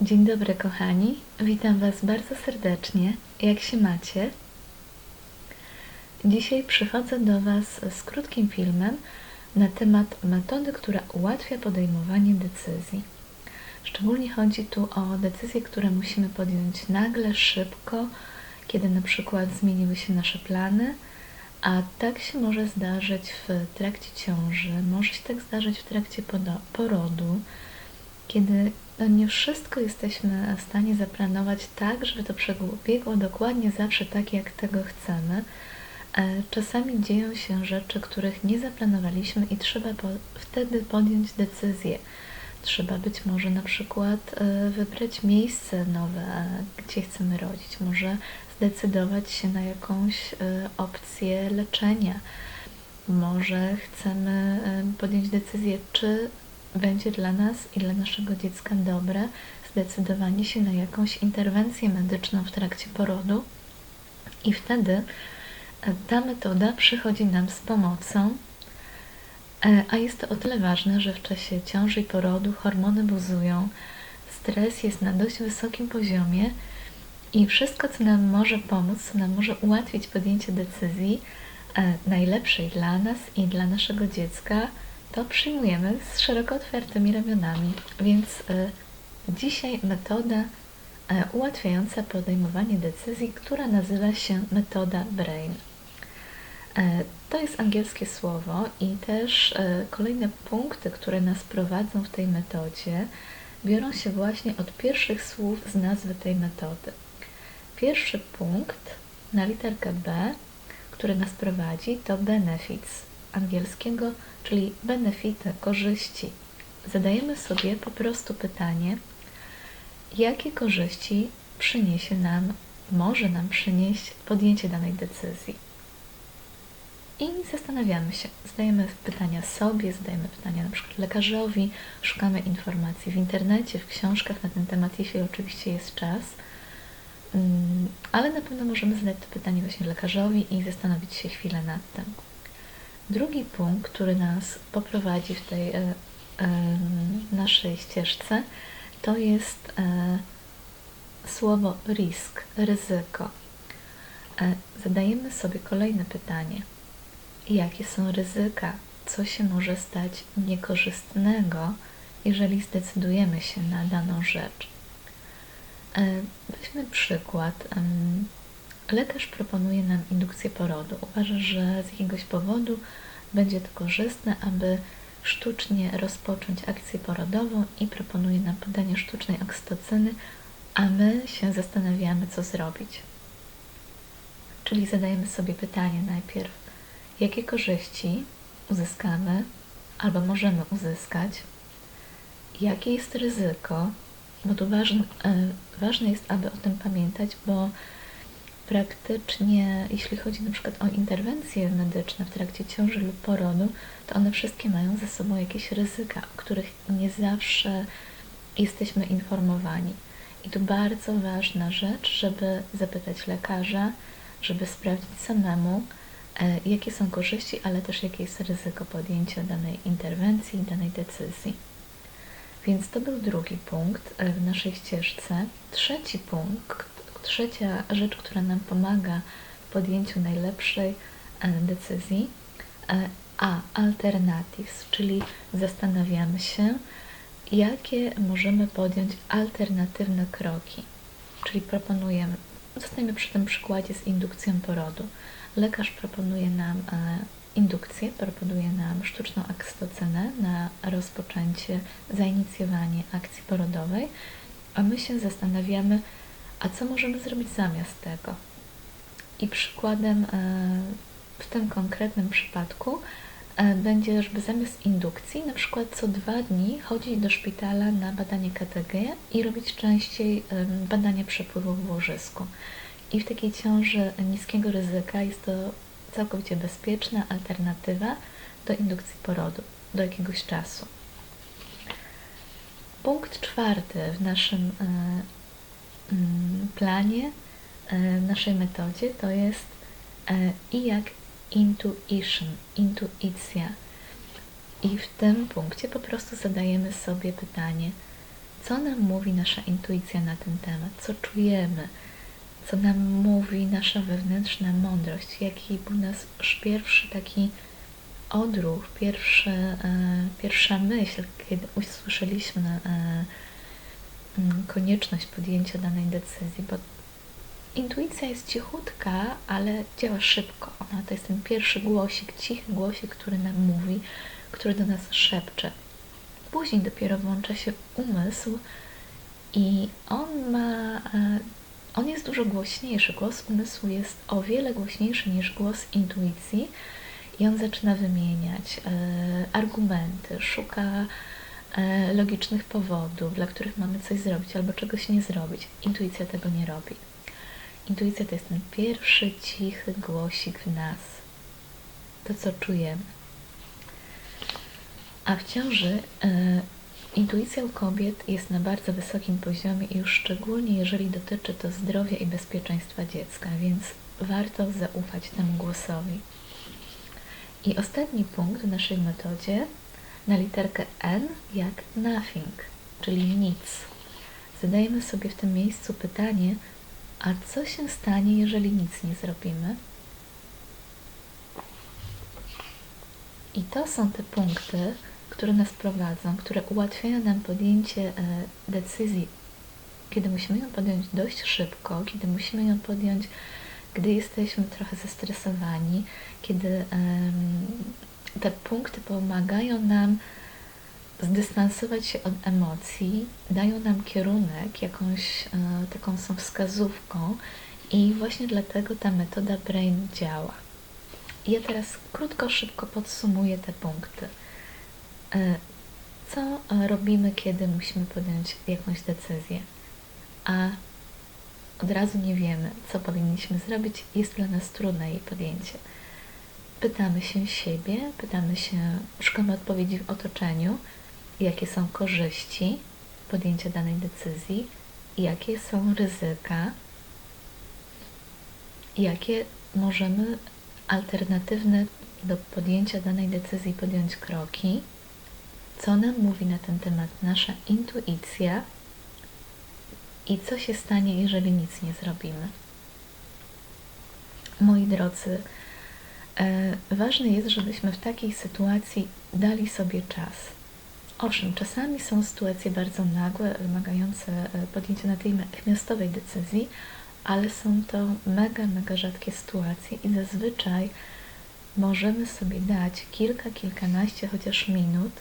Dzień dobry, kochani. Witam Was bardzo serdecznie. Jak się macie? Dzisiaj przychodzę do Was z krótkim filmem na temat metody, która ułatwia podejmowanie decyzji. Szczególnie chodzi tu o decyzje, które musimy podjąć nagle, szybko, kiedy na przykład zmieniły się nasze plany, a tak się może zdarzyć w trakcie ciąży, może się tak zdarzyć w trakcie porodu, kiedy no nie wszystko jesteśmy w stanie zaplanować tak, żeby to przebiegło dokładnie zawsze tak, jak tego chcemy. E, Czasami dzieją się rzeczy, których nie zaplanowaliśmy i trzeba po, wtedy podjąć decyzję. Trzeba być może na przykład e, wybrać miejsce nowe, gdzie chcemy rodzić, może zdecydować się na jakąś opcję leczenia. Może chcemy podjąć decyzję, czy będzie dla nas i dla naszego dziecka dobre zdecydowanie się na jakąś interwencję medyczną w trakcie porodu. I wtedy e, ta metoda przychodzi nam z pomocą, E, a jest to o tyle ważne, że w czasie ciąży i porodu hormony buzują, stres jest na dość wysokim poziomie i wszystko, co nam może pomóc, co nam może ułatwić podjęcie decyzji e, najlepszej dla nas i dla naszego dziecka, to przyjmujemy z szeroko otwartymi ramionami. Więc e, dzisiaj metoda e, ułatwiająca podejmowanie decyzji, która nazywa się metoda BRAIN. E, To jest angielskie słowo i też kolejne punkty, które nas prowadzą w tej metodzie, biorą się właśnie od pierwszych słów z nazwy tej metody. Pierwszy punkt na literkę B, który nas prowadzi, to benefits angielskiego, czyli benefity, korzyści. Zadajemy sobie po prostu pytanie, jakie korzyści przyniesie nam, może nam przynieść podjęcie danej decyzji. I zastanawiamy się, zadajemy pytania sobie, zadajemy pytania na przykład lekarzowi, szukamy informacji w internecie, w książkach na ten temat, jeśli oczywiście jest czas. Mm, Ale na pewno możemy zadać to pytanie właśnie lekarzowi i zastanowić się chwilę nad tym. Drugi punkt, który nas poprowadzi w tej e, e, naszej ścieżce, to jest e, słowo risk, ryzyko. Zadajemy sobie kolejne pytanie – jakie są ryzyka, co się może stać niekorzystnego, jeżeli zdecydujemy się na daną rzecz. Weźmy przykład. Lekarz proponuje nam indukcję porodu. Uważa, że z jakiegoś powodu będzie to korzystne, aby sztucznie rozpocząć akcję porodową i proponuje nam podanie sztucznej oksytocyny, a my się zastanawiamy, co zrobić. Czyli zadajemy sobie pytanie najpierw, jakie korzyści uzyskamy albo możemy uzyskać, jakie jest ryzyko, bo tu ważne, e, ważne jest, aby o tym pamiętać, bo praktycznie, jeśli chodzi na przykład o interwencje medyczne w trakcie ciąży lub porodu, to one wszystkie mają ze sobą jakieś ryzyka, o których nie zawsze jesteśmy informowani. I tu bardzo ważna rzecz, żeby zapytać lekarza, żeby sprawdzić samemu, e, jakie są korzyści, ale też jakie jest ryzyko podjęcia danej interwencji, danej decyzji. Więc to był drugi punkt e, w naszej ścieżce. Trzeci punkt, trzecia rzecz, która nam pomaga w podjęciu najlepszej e, decyzji, e, a alternatives, czyli zastanawiamy się, jakie możemy podjąć alternatywne kroki. Czyli proponujemy, zostańmy przy tym przykładzie z indukcją porodu. Lekarz proponuje nam e, indukcję, proponuje nam sztuczną oksytocynę na rozpoczęcie, zainicjowanie akcji porodowej, a my się zastanawiamy, a co możemy zrobić zamiast tego. I przykładem e, w tym konkretnym przypadku e, będzie, żeby zamiast indukcji, na przykład co dwa dni chodzić do szpitala na badanie KTG i robić częściej em, badania przepływu w łożysku. I w takiej ciąży niskiego ryzyka jest to całkowicie bezpieczna alternatywa do indukcji porodu do jakiegoś czasu. Punkt czwarty w naszym e, planie, e, w naszej metodzie to jest e, i jak intuition, intuicja. I w tym punkcie po prostu zadajemy sobie pytanie, co nam mówi nasza intuicja na ten temat, co czujemy, co nam mówi nasza wewnętrzna mądrość, jaki był nasz pierwszy taki odruch, pierwszy, e, pierwsza myśl, kiedy usłyszeliśmy e, mm, konieczność podjęcia danej decyzji, bo intuicja jest cichutka, ale działa szybko. Ona to jest ten pierwszy głosik, cichy głosik, który nam mówi, który do nas szepcze. Później dopiero włącza się umysł i on ma, e, on jest dużo głośniejszy. Głos umysłu jest o wiele głośniejszy niż głos intuicji i on zaczyna wymieniać e, argumenty, szuka logicznych powodów, dla których mamy coś zrobić albo czegoś nie zrobić. Intuicja tego nie robi. Intuicja to jest ten pierwszy cichy głosik w nas, to co czujemy. A w ciąży e, intuicja u kobiet jest na bardzo wysokim poziomie i już szczególnie jeżeli dotyczy to zdrowia i bezpieczeństwa dziecka, więc warto zaufać temu głosowi. I ostatni punkt w naszej metodzie na literkę N jak nothing, czyli nic. Zadajemy sobie w tym miejscu pytanie, a co się stanie, jeżeli nic nie zrobimy? I to są te punkty, które nas prowadzą, które ułatwiają nam podjęcie e, decyzji, kiedy musimy ją podjąć dość szybko, kiedy musimy ją podjąć, gdy jesteśmy trochę zestresowani, kiedy te punkty pomagają nam zdystansować się od emocji, dają nam kierunek, jakąś e, taką są wskazówką i właśnie dlatego ta metoda Brain działa. Ja teraz krótko, szybko podsumuję te punkty. E, co robimy, kiedy musimy podjąć jakąś decyzję, a od razu nie wiemy, co powinniśmy zrobić, jest dla nas trudne jej podjęcie. Pytamy się siebie, pytamy się, szukamy odpowiedzi w otoczeniu, jakie są korzyści podjęcia danej decyzji, jakie są ryzyka, jakie możemy alternatywne do podjęcia danej decyzji podjąć kroki, co nam mówi na ten temat nasza intuicja i co się stanie, jeżeli nic nie zrobimy. Moi drodzy, ważne jest, żebyśmy w takiej sytuacji dali sobie czas. Owszem, czasami są sytuacje bardzo nagłe, wymagające e, podjęcia natychmiastowej decyzji, ale są to mega, mega rzadkie sytuacje i zazwyczaj możemy sobie dać kilka, kilkanaście chociaż minut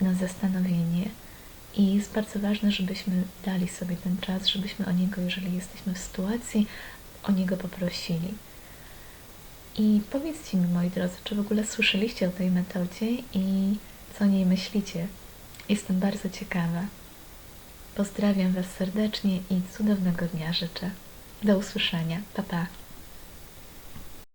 na zastanowienie i jest bardzo ważne, żebyśmy dali sobie ten czas, żebyśmy o niego, jeżeli jesteśmy w sytuacji, o niego poprosili. I powiedzcie mi, moi drodzy, czy w ogóle słyszeliście o tej metodzie i co o niej myślicie? Jestem bardzo ciekawa. Pozdrawiam Was serdecznie i cudownego dnia życzę. Do usłyszenia. Pa, pa.